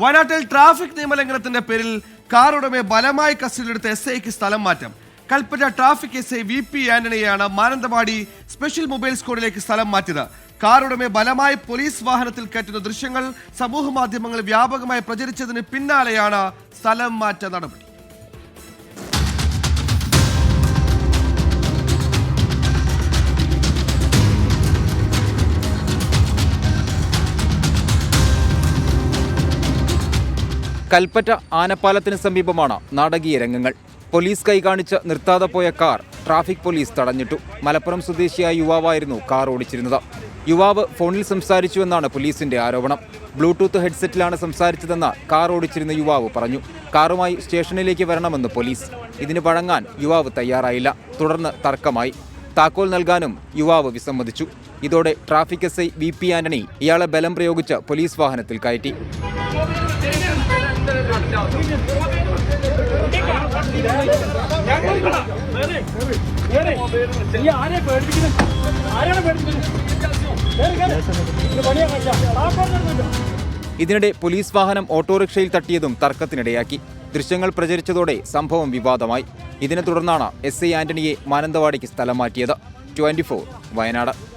വയനാട്ടിൽ ട്രാഫിക് നിയമലംഘനത്തിന്റെ പേരിൽ കാർ ഉടമയെ ബലമായി കസ്റ്റഡിയിലെടുത്ത എസ് ഐക്ക് സ്ഥലം മാറ്റം. Kalpetta traffic S I V P ആന്റണിയാണ് Mananthavady special mobile സ്ക്വാഡിലേക്ക് സ്ഥലം മാറ്റിയത്. കാർ ഉടമയെ ബലമായി പോലീസ് വാഹനത്തിൽ കയറ്റുന്ന ദൃശ്യങ്ങൾ സമൂഹ മാധ്യമങ്ങളിൽ വ്യാപകമായി പ്രചരിച്ചതിന് പിന്നാലെയാണ് സ്ഥലം മാറ്റ നടപടി. കൽപ്പറ്റ ആനപ്പാലത്തിന് സമീപമാണ് നാടകീയ രംഗങ്ങൾ. പോലീസ് കൈകാണിച്ച് നിർത്താതെ പോയ കാർ ട്രാഫിക് പോലീസ് തടഞ്ഞിട്ടു. മലപ്പുറം സ്വദേശിയായ യുവാവായിരുന്നു കാർ ഓടിച്ചിരുന്നത്. യുവാവ് ഫോണിൽ സംസാരിച്ചുവെന്നാണ് പോലീസിന്റെ ആരോപണം. ബ്ലൂടൂത്ത് ഹെഡ്സെറ്റിലാണ് സംസാരിച്ചതെന്ന് കാർ ഓടിച്ചിരുന്ന യുവാവ് പറഞ്ഞു. കാറുമായി സ്റ്റേഷനിലേക്ക് വരണമെന്ന് പോലീസ്. ഇതിന് വഴങ്ങാൻ യുവാവ് തയ്യാറായില്ല. തുടർന്ന് തർക്കമായി. താക്കോൽ നൽകാനും യുവാവ് വിസമ്മതിച്ചു. ഇതോടെ traffic S I V P Antony ഇയാളെ ബലം പ്രയോഗിച്ച് പോലീസ് വാഹനത്തിൽ കയറ്റി. ഇതിനിടെ പോലീസ് വാഹനം ഓട്ടോറിക്ഷയിൽ തട്ടിയതും തർക്കത്തിനിടയാക്കി. ദൃശ്യങ്ങൾ പ്രചരിച്ചതോടെ സംഭവം വിവാദമായി. ഇതിനെ തുടർന്നാണ് എസ് ഐ ആന്റണിയെ മാനന്തവാടിക്ക് സ്ഥലം മാറ്റിയത്. ട്വന്റി വയനാട്.